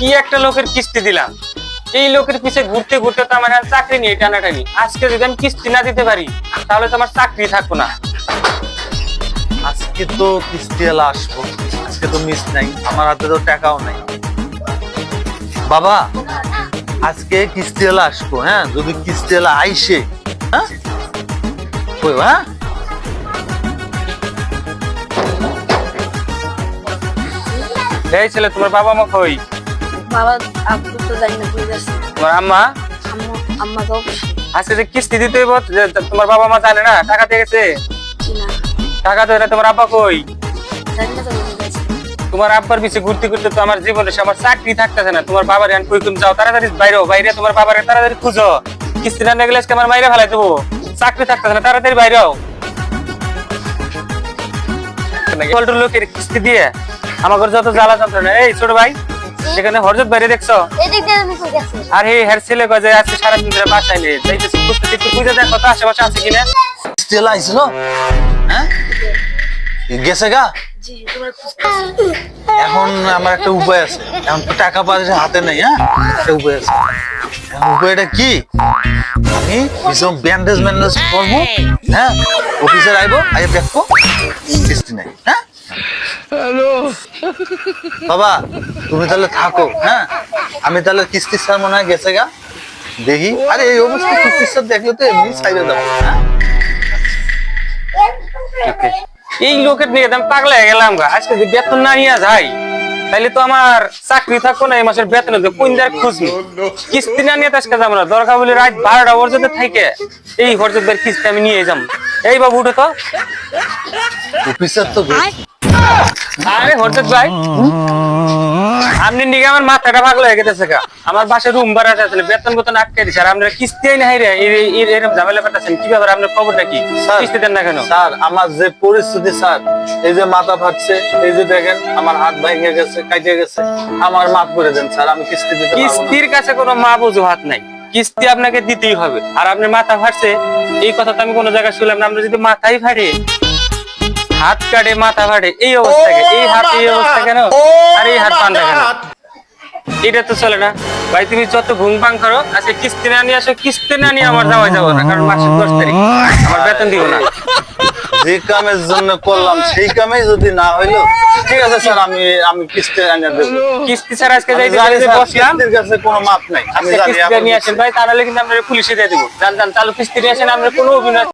কি একটা লোকের কিস্তি দিলাম? এই লোকের পিছে ঘুরতে ঘুরতে তো আমার চাকরি নিয়ে টানাটানি। আজকে যদি আমি কিস্তি না দিতে পারি তাহলে তো আমার চাকরি থাকব না। আজকে তো কিস্তিওয়ালা আসব আজকে তো মিস নাই আমার হাতে তো টাকাও নাই। বাবা আজকে কিস্তিওয়ালা আসব হ্যাঁ? যদি কিস্তিওয়ালা আইসে হ্যাঁ? কই হ্যাঁ? এই ছেলে তোমার বাবা মা কই? বাবা আব্বু তো জানি না কই যাচ্ছে। তোমার আম্মা? আম্মু আম্মা তো আজকে যে কিস্তি দিতে হইব তোমার বাবা মা জানে না টাকা দিয়ে গেছে? টাকা তো এটা তোমার আব্বা কই? জানি না তো তোমার আব্বার পিছে ঘুরতে ঘুরতে তো আমার জীবনে আমার চাকরি থাকতেছে না। তোমার বাবার এখন কই তুমি যাও তাড়াতাড়ি বাইরে বাইরে তোমার বাবার তাড়াতাড়ি খুঁজো। কিস্তি না গেলে আজকে আমার মাইরে ফেলাই দেবো। চাকরি থাকতেছে না তাড়াতাড়ি বাইরে লোকের কিস্তি দিয়ে আমাকে যত জ্বালা যন্ত্রণা এই ছোট ভাই। সেখানে হরজত বাইরে দেখছ? আর এই হের ছেলে কয় যে আজকে সারাদিন ধরে বাসায় নেই। যাইতেছি একটু খুঁজে দেখো তো আশেপাশে আছে কিনা? কিস্তিওয়ালা আইছিল? হ্যাঁ? গেছে গা? জি তোমার খুঁজতেছি। এখন আমার একটা উপায় আছে। এখন তো টাকা পয়সা হাতে নেই হ্যাঁ? একটা উপায় আছে। উপায়টা কি? আমি ভীষণ ব্যান্ডেজ ম্যান্ডেজ করব হ্যাঁ? অফিসে আইবো আগে দেখব। কিস্তি নাই হ্যাঁ? বাবা তুমি তাহলে থাকো হ্যাঁ? আমি তাহলে কিস্তি স্যার মনে হয় গেছে গা। দেখি। আরে এই অবস্থা কিস্তি স্যার দেখলে তো এমনি সাইডে দেবো হ্যাঁ? এই লোকের নিয়ে আমি পাগলা হয়ে গেলাম গা। আজকে যদি বেতন না নিয়ে যাই তাহলে তো আমার চাকরি থাকব না এই মাসের বেতন কোন যার খুঁজবি কিস্তি না নিয়ে আজকে যাব না। দরকার বলে রাত বারোটা পর্যন্ত থাকে এই পর্যন্ত কিস্তি আমি নিয়ে যাব। এই বাবু উঠে তো। অফিসার তো আরে হরজত ভাই। আপনি নিগে আমার মাথাটা পাগলা হয়ে গেছে গা। আমার বাসায় রুম ভাড়া আছে বেতন বেতন আটকে দিছে। আর আপনারা কিস্তি না হাইরে এরকম ঝামেলা কি ব্যাপার আপনার খবরটা কি? কিস্তি দেন না কেন? স্যার আমার যে পরিস্থিতি স্যার এই যে মাথা ফাটছে এই যে দেখেন আমার হাত ভেঙে গেছে কাটে গেছে আমার মাফ করে দেন স্যার আমি কিস্তি দিতে কিস্তির কাছে কোনো মা হাত নাই। কিস্তি আপনাকে দিতেই হবে। আর আপনি মাথা ফাটছে এই কথা তো আমি কোনো জায়গায় শুনলাম না। আমরা যদি মাথাই ফাটে হাত কাটে মাথা ফাটে এই অবস্থা এই হাত এই অবস্থা কেন? আর এই হাত পান্ডা কেন? এটা তো চলে না। ভাই তুমি যত ঘুম পাং করো আজকে কিস্তি না নিয়ে আসো কিস্তি না নিয়ে আমার যাওয়া যাব না কারণ মাসের দশ তারিখ। আমার বেতন দিব না। যে কামের জন্য করলাম সেই কামেই যদি না হইল ঠিক আছে স্যার আমি আমি কিস্তি এনে দেবো। কিস্তি ছাড়া আজকে যাই স্যার, বসলাম। কাছে কোনো মাপ নাই। আমি জানি কিস্তি নিয়ে আসেন ভাই তাহলে কিন্তু আমরা পুলিশে দিয়ে দিব। জান জান চালু কিস্তি নিয়ে আসেন আমরা কোনো অভিনয়